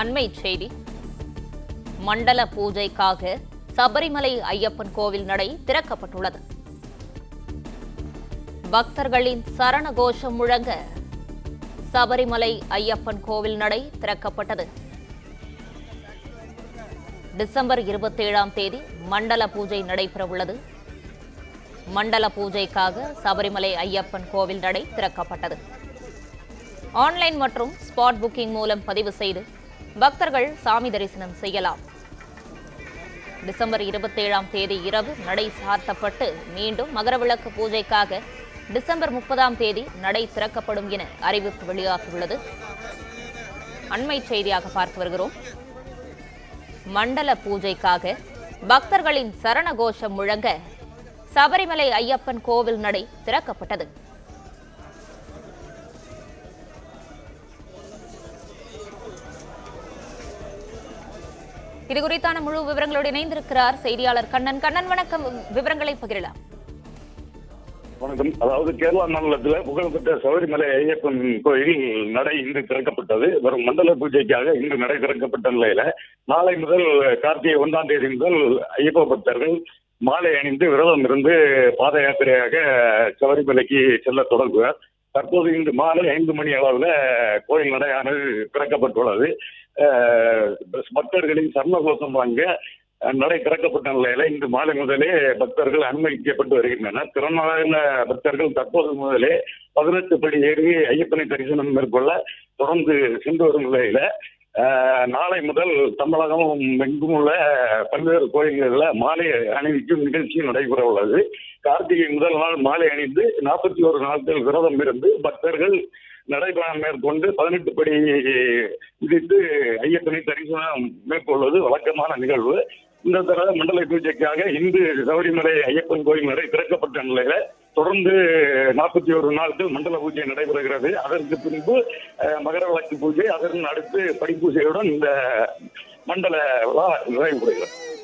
அண்மை செய்தி. மண்டல பூஜைக்காக சபரிமலை ஐயப்பன் கோவில் நடை திறக்கப்பட்டுள்ளது. பக்தர்களின் சரண கோஷம் முழங்க சபரிமலை ஐயப்பன் கோவில் நடை திறக்கப்பட்டது. டிசம்பர் இருபத்தேழாம் தேதி மண்டல பூஜை நடைபெறவுள்ளது. மண்டல பூஜைக்காக சபரிமலை ஐயப்பன் கோவில் நடை திறக்கப்பட்டது. ஆன்லைன் மற்றும் ஸ்பாட் புக்கிங் மூலம் பதிவு செய்து பக்தர்கள் சாமி தரிசனம் செய்யலாம். டிசம்பர் இருபத்தேழாம் தேதி இரவு நடை சார்த்தப்பட்டு மீண்டும் மகரவிளக்கு பூஜைக்காக டிசம்பர் முப்பதாம் தேதி நடை திறக்கப்படும் என அறிவிப்பு வெளியாகியுள்ளது. அண்மை செய்தியாக பார்த்து வருகிறோம். மண்டல பூஜைக்காக பக்தர்களின் சரண கோஷம் முழங்க சபரிமலை ஐயப்பன் கோவில் நடை திறக்கப்பட்டது. இது குறித்தான முழு விவரங்களோடு இணைந்திருக்கிறார் செய்தியாளர் கண்ணன். கண்ணன் வணக்கம். விவரங்களை பகிரலாம். வணக்கம். அதாவது கேரளா மாநிலத்தில் புகழ்பெற்ற சபரிமலை ஐயப்பன் கோயில் நடை இன்று திறக்கப்பட்டது. வரும் மண்டல பூஜைக்காக இன்று நடை திறக்கப்பட்ட நிலையில நாளை முதல் கார்த்திகை ஒன்றாம் தேதி முதல் ஐயப்ப பக்தர்கள் மாலை அணிந்து விரதம் இருந்து பாத யாத்திரையாக சபரிமலைக்கு செல்ல தொடங்குவார். தற்போது இன்று மாலை ஐந்து மணி அளவில் கோயில் நடையானது திறக்கப்பட்டுள்ளது. பக்தர்களின் சர்மகோஷம் வாங்க நடை திறக்கப்பட்ட நிலையில இன்று மாலை முதலே பக்தர்கள் அனுமதிக்கப்பட்டு வருகின்றனர். திறனான பக்தர்கள் தற்போது முதலே பதினெட்டு படி ஏறி ஐயப்பனை தரிசனம் மேற்கொள்ள தொடர்ந்து சென்று வரும் நிலையில நாளை முதல் தமிழகம் எங்கும் உள்ள பல்வேறு கோயில்களில் மாலை அணிவிக்கும் நிகழ்ச்சி நடைபெற உள்ளது. கார்த்திகை முதல் நாள் மாலை அணிந்து நாற்பத்தி ஒரு நாட்கள் விரதம் இருந்து பக்தர்கள் நடைபயணம் மேற்கொண்டு பதினெட்டு படி விதித்து ஐயப்பனை தரிசனம் மேற்கொள்வது வழக்கமான நிகழ்வு. இந்த தடவை மண்டல பூஜைக்காக இந்து சபரிமலை ஐயப்பன் கோயில் நடை திறக்கப்பட்ட நிலையில தொடர்ந்து நாற்பத்தி ஒரு நாட்கள் மண்டல பூஜை நடைபெறுகிறது. அதற்கு பின்பு மகர விளக்கு பூஜை அதன் அடுத்து படிப்பூஜையுடன் இந்த மண்டல விழா நிறைவு பெறுகிறது